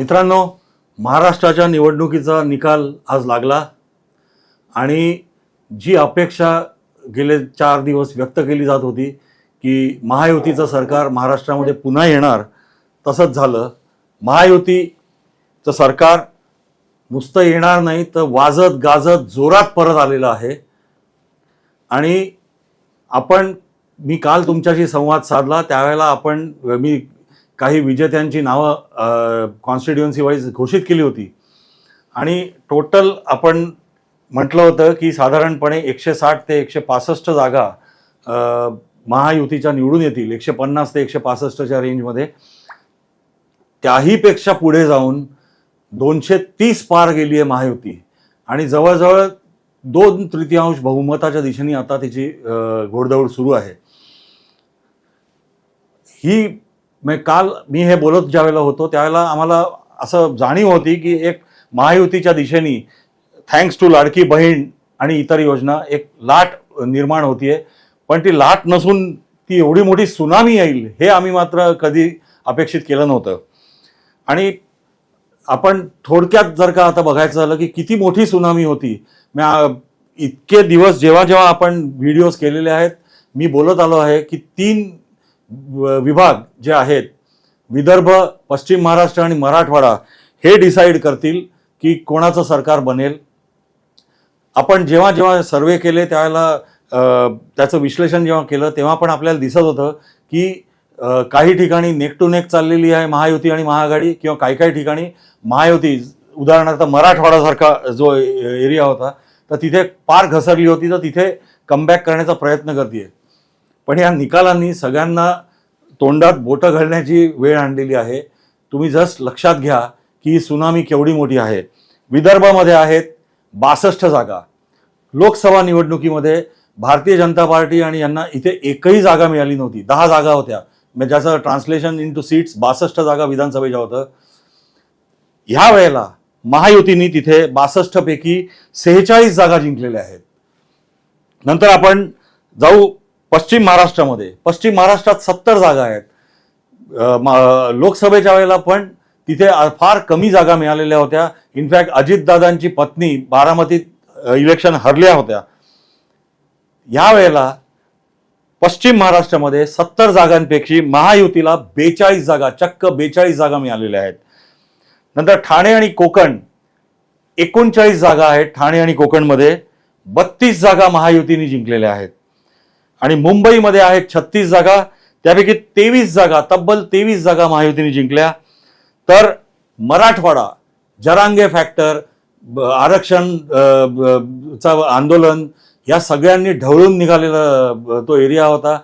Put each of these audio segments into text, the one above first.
मित्रांनो महाराष्ट्राच्या निवडणुकीचा निकाल आज लागला आणि जी अपेक्षा गेले चार दिवस व्यक्त केली जात होती की महायुतीचं सरकार महाराष्ट्रामध्ये पुन्हा येणार तसंच झालं. महायुतीचं सरकार नुसतं येणार नाही तर वाजत गाजत जोरात परत आलेलं आहे. आणि आपण मी काल तुमच्याशी संवाद साधला त्यावेळेला आपण मी काही विजेत्यांची नावं कॉन्स्टिट्युएन्सी वाईज घोषित केली होती. आणि टोटल आपण म्हटलं होतं की साधारणपणे एकशे साठ ते एकशे पासष्ट जागा महायुतीच्या निवडून येतील. एकशे पन्नास ते एकशे पासष्टच्या रेंजमध्ये त्याहीपेक्षा पुढे जाऊन दोनशे तीस पार गेली आहे महायुती. आणि जवळजवळ दोन तृतीयांश बहुमताच्या दिशेने आता तिची घोडदौड सुरू आहे. ही म्हणजे काल मी हे बोलत ज्या वेळेला होतो त्यावेळेला आम्हाला असं जाणीव होती की एक महायुतीच्या दिशेने थँक्स टू लाडकी बहीण आणि इतर योजना एक लाट निर्माण होतीये. पण ती लाट नसून ती एवढी मोठी सुनामी येईल हे आम्ही मात्र कधी अपेक्षित केलं नव्हतं. आणि आपण थोडक्यात जर का आता बघायचं झालं की किती मोठी सुनामी होती. म्या- इतके दिवस जेव्हा जेव्हा आपण व्हिडिओज केलेले आहेत मी बोलत आलो आहे की तीन विभाग जे आहेत विदर्भ पश्चिम महाराष्ट्र आणि मराठवाडा हे डिसाईड करतील की कोणाचं सरकार बनेल. आपण जेव्हा जेव्हा सर्वे केले त्यावेळेला त्याचं विश्लेषण जेव्हा केलं तेव्हा पण आपल्याला दिसत होतं की काही ठिकाणी नेक टू नेक चाललेली आहे महायुती आणि महाआघाडी किंवा काही काही ठिकाणी महायुती. उदाहरणार्थ मराठवाडासारखा जो एरिया होता तर तिथे पार घसरली होती तर तिथे कमबॅक करण्याचा प्रयत्न करते पण या निकालांनी सगळ्यांना तोंडात बोटं घालण्याची वेळ आणलेली आहे. तुम्ही जस्ट लक्षात घ्या की ही सुनामी केवढी मोठी आहे. विदर्भामध्ये आहेत बासष्ट जागा. लोकसभा निवडणुकीमध्ये भारतीय जनता पार्टी आणि यांना इथे एकही जागा मिळाली नव्हती. दहा जागा होत्या. म्हणजे ज्याचं ट्रान्सलेशन इन टू सीट्स बासष्ट जागा विधानसभेच्या होतं. ह्या वेळेला महायुतीने तिथे बासष्टपैकी सेहेचाळीस जागा जिंकलेल्या आहेत. नंतर आपण जाऊ पश्चिम महाराष्ट्रामध्ये पश्चिम महाराष्ट्रात सत्तर जागा आहेत. लोकसभेच्या वेळेला पण तिथे फार कमी जागा मिळालेल्या होत्या. इनफॅक्ट अजितदादांची पत्नी बारामतीत इलेक्शन हरल्या होत्या. या वेळेला पश्चिम महाराष्ट्रामध्ये सत्तर जागांपैकी महायुतीला बेचाळीस जागा चक्क बेचाळीस जागा मिळालेल्या आहेत. नंतर ठाणे आणि कोकण एकोणचाळीस जागा आहेत ठाणे आणि कोकणमध्ये. बत्तीस जागा महायुतीने जिंकलेल्या आहेत. आणि मुंबईमध्ये आहेत छत्तीस जागा त्यापैकी तेवीस जागा तब्बल तेवीस जागा महायुतीने जिंकल्या. तर मराठवाडा जरांगे फॅक्टर ब- आरक्षण चा आंदोलन या सगळ्यांनी ढवळून निघालेला तो एरिया होता.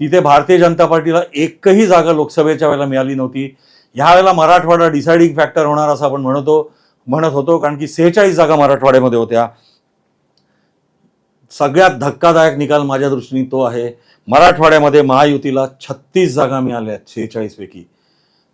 तिथे भारतीय जनता पार्टीला एकही जागा लोकसभेच्या वेळेला मिळाली नव्हती. ह्या वेळेला मराठवाडा डिसाइडिंग फॅक्टर होणार असं आपण म्हणतो म्हणत होतो कारण की सेहेचाळीस जागा मराठवाड्यामध्ये होत्या. सगळ्यात धक्कादायक निकाल माझ्या दृष्टीने तो आहे. मराठवाड्यामध्ये महायुतीला छत्तीस जागा मिळाल्या आहेत पैकी.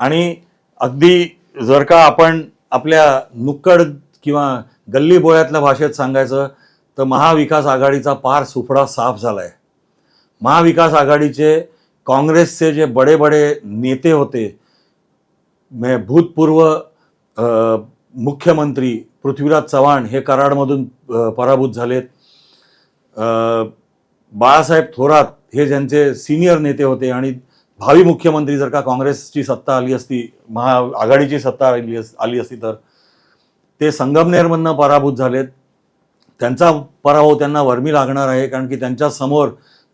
आणि अगदी जर का आपण आपल्या नुक्कड किंवा गल्ली बोळ्यातल्या भाषेत सांगायचं तर महाविकास आघाडीचा पार सुफडा साफ झाला आहे महाविकास आघाडीचे काँग्रेसचे जे बडे बडे नेते होते म्हणजे भूतपूर्व मुख्यमंत्री पृथ्वीराज चव्हाण हे कराडमधून पराभूत झालेत. बाळासाहेब थोरात हे ज्यांचे सिनियर नेते होते आणि भावी मुख्यमंत्री जर का काँग्रेसची सत्ता आली असती महा आघाडीची सत्ता आली अस आली असती तर ते संगमनेरमधनं पराभूत झालेत. त्यांचा पराभव त्यांना वर्मी लागणार आहे कारण की त्यांच्यासमोर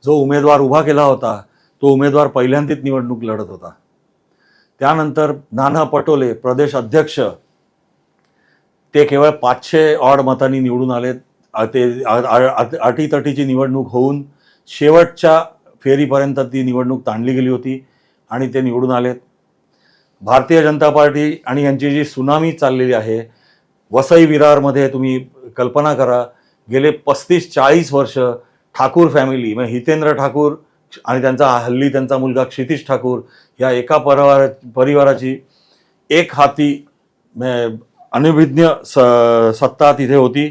जो उमेदवार उभा केला होता तो उमेदवार पहिल्यांदाच निवडणूक लढत होता. त्यानंतर नाना पटोले प्रदेश अध्यक्ष ते केवळ पाचशे ऑड मतांनी निवडून आलेत. ते अटीतटीची निवडणूक होऊन शेवटच्या फेरीपर्यंत ती निवडणूक ताणली गेली होती आणि ते निवडून आलेत. भारतीय जनता पार्टी आणि यांची जी सुनामी चाललेली आहे वसई विरारमध्ये तुम्ही कल्पना करा गेले पस्तीस चाळीस वर्ष ठाकूर फॅमिली म्हणजे हितेंद्र ठाकूर आणि त्यांचा हल्ली त्यांचा मुलगा क्षितिश ठाकूर या एका परिवारा परिवाराची एक हाती म्हणजे अनभिज्ञ स सत्ता तिथे होती.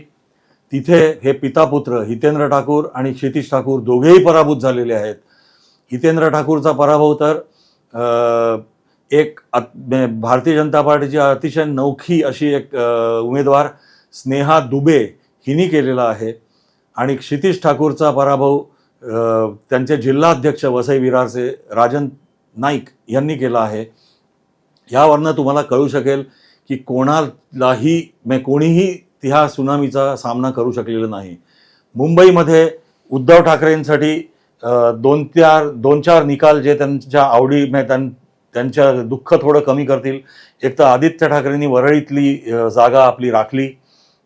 तिथे हे पितापुत्र हितेंद्र ठाकूर आणि क्षितिश ठाकूर दोघेही पराभूत झालेले आहेत. हितेंद्र ठाकूरचा पराभव तर एक मे- भारतीय जनता पार्टीची अतिशय नौखी अशी एक उमेदवार स्नेहा दुबे हिनी केलेला आहे. आणि क्षितिश ठाकूरचा पराभव त्यांचे जिल्हाध्यक्ष वसई विरारचे राजन नाईक यांनी केला आहे. यावरनं तुम्हाला कळू शकेल की कोणालाही कोणीही ती हा सुनामीचा सामना करू शकलेलं नाही. मुंबईमध्ये उद्धव ठाकरेंसाठी दोन चार दोन चार निकाल जे त्यांच्या आवडी म्हणजे त्यां- त्यांच्या दुःख थोडं कमी करतील. एक तर आदित्य ठाकरेंनी वरळीतली जागा आपली राखली.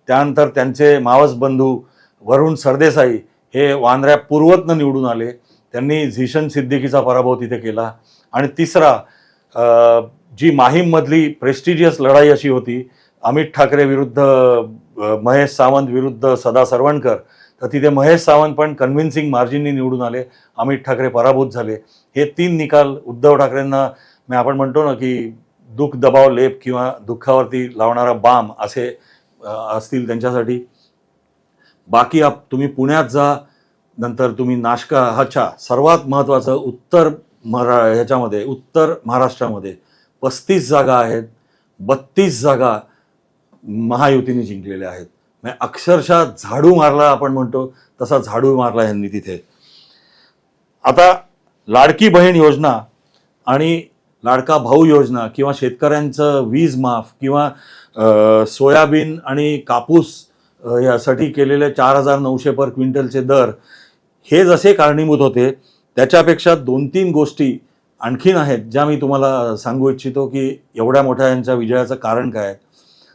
त्यानंतर त्यांचे मावस बंधू वरुण सरदेसाई हे वांद्र्या पूर्वतनं निवडून आले. त्यांनी झिशन सिद्दीकीचा पराभव तिथे केला. आणि तिसरा जी माहीममधली प्रेस्टिजियस लढाई अशी होती अमित ठाकरे विरुद्ध महेश सावंत विरुद्ध सदा सरवणकर तर तिथे महेश सावंत पण कन्व्हिन्सिंग मार्जिननी निवडून आले अमित ठाकरे पराभूत झाले. हे तीन निकाल उद्धव ठाकरेंना मी आपण म्हणतो ना की दुःख दबाव लेप किंवा दुःखावरती लावणारा बाम असे असतील त्यांच्यासाठी. बाकी आप तुम्ही पुण्यात जा नंतर तुम्ही नाशका अच्छा सर्वात महत्त्वाचं उत्तर मरा ह्याच्यामध्ये उत्तर महाराष्ट्रामध्ये पस्तीस जागा आहेत बत्तीस जागा महायुतीने जिंकलेल्या आहेत. म्हणजे अक्षरशः झाडू मारला आपण म्हणतो तसा झाडू मारला यांनी तिथे. आता लाडकी बहीण योजना आणि लाडका भाऊ योजना किंवा शेतकऱ्यांचं वीज माफ किंवा सोयाबीन आणि कापूस यासाठी केलेले चार हजार नऊशे पर क्विंटलचे दर हे जसे कारणीभूत होते त्याच्यापेक्षा दोन तीन गोष्टी आणखीन आहेत ज्या मी तुम्हाला सांगू इच्छितो की एवढ्या मोठ्या यांच्या विजयाचं कारण काय आहे.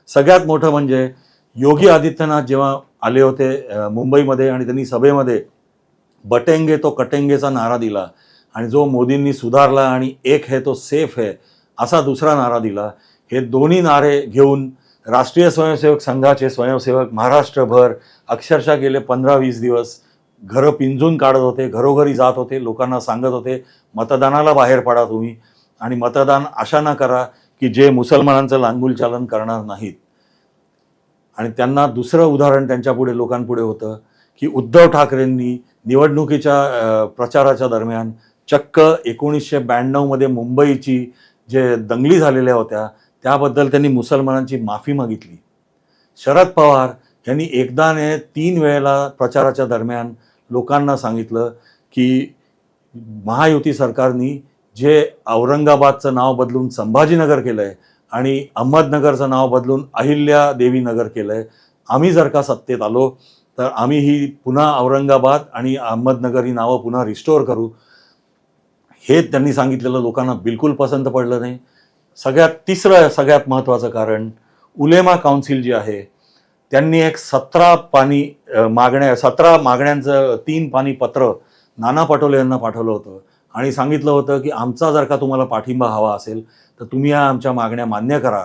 सगळ्यात मोठं म्हणजे योगी आदित्यनाथ जेव्हा आले होते मुंबईमध्ये आणि त्यांनी सभेमध्ये बटेंगे तो कटेंगेचा नारा दिला आणि जो मोदींनी सुधारला आणि एक है तो सेफ है असा दुसरा नारा दिला हे दोन्ही नारे घेऊन राष्ट्रीय स्वयंसेवक संघाचे स्वयंसेवक महाराष्ट्रभर अक्षरशः गेले पंधरा वीस दिवस घरं पिंजून काढत होते घरोघरी जात होते लोकांना सांगत होते मतदानाला बाहेर पडा तुम्ही आणि मतदान अशा ना करा की जे मुसलमानांचं लांगुल चालन करणार नाहीत. आणि त्यांना दुसरं उदाहरण त्यांच्यापुढे लोकांपुढे होतं की उद्धव ठाकरेंनी निवडणुकीच्या प्रचाराच्या दरम्यान चक्क एकोणीसशे ब्याण्णवमध्ये मुंबईची जे दंगली झालेल्या होत्या त्याबद्दल त्यांनी मुसलमानांची माफी मागितली. शरद पवार यांनी एकदा ने तीन वेळेला प्रचाराच्या दरम्यान लोकांना सांगितलं की महायुती सरकारनी जे औरंगाबादचं नाव बदलून संभाजीनगर केलं आहे आणि अहमदनगरचं नाव बदलून अहिल्या देवी नगर केलं आहे आम्ही जर का सत्तेत आलो तर आम्ही ही पुन्हा औरंगाबाद आणि अहमदनगर ही नावं पुन्हा रिस्टोअर करू. हे त्यांनी सांगितलेलं लोकांना बिलकुल पसंत पडलं नाही. सगळ्यात तिसरं सगळ्यात महत्त्वाचं कारण उलेमा काउन्सिल जी आहे त्यांनी एक सतरा पाणी मागण्या सतरा मागण्यांचं तीन पाणी पत्र नाना पटोले यांना पाठवलं होतं. आणि सांगितलं होतं की आमचा जर का तुम्हाला पाठिंबा हवा असेल तर तुम्ही या आमच्या मागण्या मान्य करा.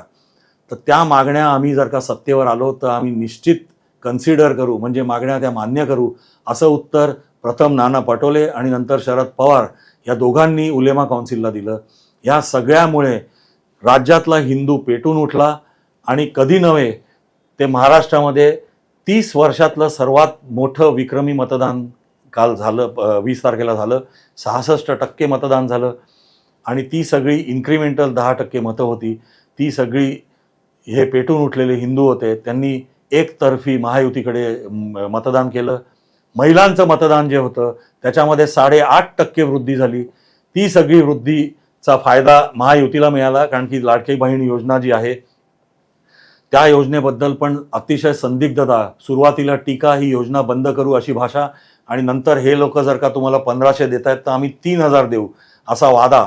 तर त्या मागण्या आम्ही जर का सत्तेवर आलो तर आम्ही निश्चित कन्सिडर करू म्हणजे मागण्या त्या मान्य करू असं उत्तर प्रथम नाना पटोले आणि नंतर शरद पवार या दोघांनी उलेमा काउन्सिलला दिलं. या सगळ्यामुळे राज्यातला हिंदू पेटून उठला आणि कधी नव्हे ते महाराष्ट्रामध्ये तीस वर्षातलं सर्वात मोठं विक्रमी मतदान काल झालं वीस तारखेला झालं सहासष्ट टक्के मतदान झालं आणि ती सगळी इन्क्रिमेंटल दहा टक्के मतं होती. ती सगळी हे पेटून उठलेले हिंदू होते. त्यांनी एकतर्फी महायुतीकडे मतदान केलं. महिलांचं मतदान जे होतं त्याच्यामध्ये साडेआठ टक्के वृद्धी झाली. ती सगळी वृद्धीचा फायदा महायुतीला मिळाला कारण की लाडकी बहीण योजना जी आहे त्या योजनेबद्दल पण अतिशय संदिग्धता सुरुवातीला टीका ही योजना बंद करू अशी भाषा आणि नंतर हे लोक जर का तुम्हाला पंधराशे देत आहेत तर आम्ही तीन हजार देऊ असा वादा.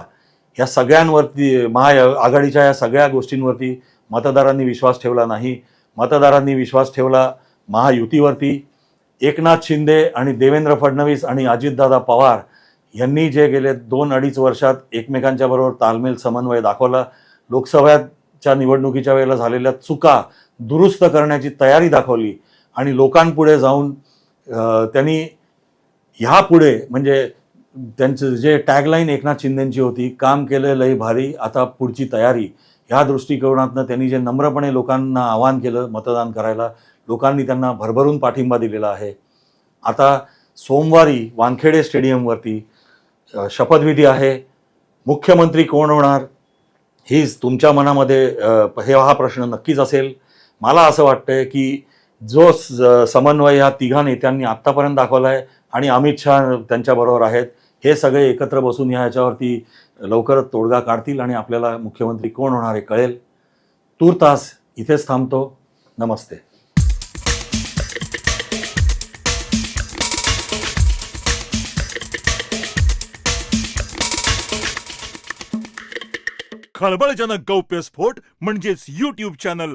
या सगळ्यांवरती महा आघाडीच्या या सगळ्या गोष्टींवरती मतदारांनी विश्वास ठेवला नाही. मतदारांनी विश्वास ठेवला महायुतीवरती. एकनाथ शिंदे आणि देवेंद्र फडणवीस आणि अजितदादा पवार यांनी जे गेले दोन अडीच वर्षात एकमेकांच्या बरोबर तालमेल समन्वय दाखवला. लोकसभेच्या निवडणुकीच्या वेळेला झालेल्या चुका दुरुस्त करण्याची तयारी दाखवली आणि लोकांपुढे जाऊन त्यांनी ह्यापुढे म्हणजे त्यांचं जे टॅगलाईन एकनाथ शिंदेंची होती काम केलं लय भारी आता पुढची तयारी. ह्या दृष्टिकोनातनं त्यांनी जे नम्रपणे लोकांना आवाहन केलं मतदान करायला लोकांनी त्यांना भरभरून पाठिंबा दिलेला आहे. आता सोमवारी वानखेडे स्टेडियमवरती शपथविधी आहे. मुख्यमंत्री कोण होणार? हीच तुमच्या मनामध्ये हे हा प्रश्न नक्कीच असेल. मला असं वाटतं की जो समन्वय ह्या तिघा नेत्यांनी आत्तापर्यंत दाखवला आहे आणि अमित शहा त्यांच्याबरोबर आहेत. हे सगळे एकत्र बसून ह्या ह्याच्यावरती लवकरच तोडगा काढतील आणि आपल्याला मुख्यमंत्री कोण होणार हे कळेल. तूर्तास इथेच थांबतो. नमस्ते. खळबळजनक गौप्यस्फोट म्हणजेच यूट्यूब चॅनल